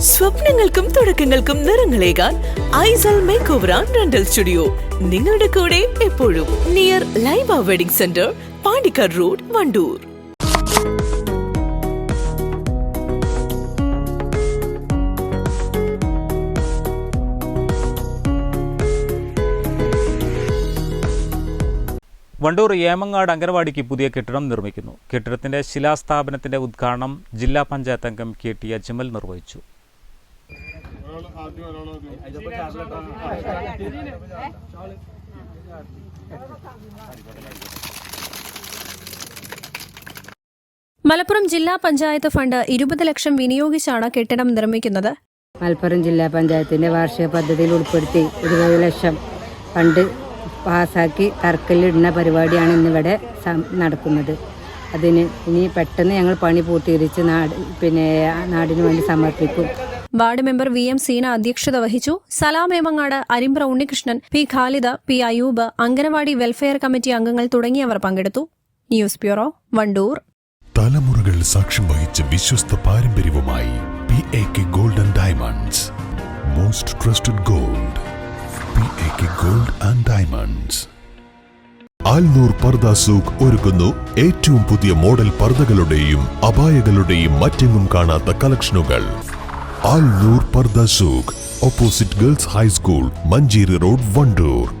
സ്വപ്നങ്ങൾക്കും തുടക്കങ്ങൾക്കും നിറങ്ങളേകാൻ Aisal make over and rental studio. നിങ്ങളുടെ കൂടെ എപ്പോഴും near Laiba wedding centre Pandikkar road Wandoor. Wandoor Emangad അംഗനവാടിക്ക് പുതിയ കെട്ടിടം നിർമ്മിക്കുന്നു. കെട്ടിടത്തിന്റെ ശിലാസ്ഥാപനത്തിന്റെ ഉദ്ഘാടനം ജില്ലാ പഞ്ചായത്ത് അംഗം കെ ടി അജ്മൽ നിർവഹിച്ചു. മലപ്പുറം ജില്ലാ പഞ്ചായത്ത് ഫണ്ട് ഇരുപത് ലക്ഷം വിനിയോഗിച്ചാണ് കെട്ടിടം നിർമ്മിക്കുന്നത് മലപ്പുറം ജില്ലാ പഞ്ചായത്തിന്റെ വാർഷിക പദ്ധതിയിൽ ഉൾപ്പെടുത്തി ഇരുപത് ലക്ഷം ഫണ്ട് പാസാക്കി തറക്കല്ലിടുന്ന പരിപാടിയാണ് ഇന്നിവിടെ നടക്കുന്നത് അതിന് ഇനി പെട്ടെന്ന് ഞങ്ങൾ പണി പൂർത്തീകരിച്ച് നാട് പിന്നെ നാടിന് വേണ്ടി സമർപ്പിക്കും ward member V M Seena അധ്യക്ഷത വഹിച്ചു. Salam Emangad Arimbra Unnikrishnan P Khalida P Ayub anganwadi welfare committee അംഗങ്ങൾ തുടങ്ങിയവർ പങ്കെടുത്തു. News bureau Wandoor. തലമുറകൾ സാക്ഷ്യം വഹിച്ച വിശ്വസ്ത പാരമ്പര്യവുമായി P A K golden diamonds most trusted gold P A K gold and diamonds Alnoor Pardha Souq ഒരുക്കുന്നു. ഏറ്റവും പുതിയ മോഡൽ പർദകളുടെയും അപായകളുടെയും മറ്റെങ്ങും കാണാത്ത കളക്ഷനുകൾ. Alnoor Pardha Souq opposite girls high school Manjeri road Wandoor.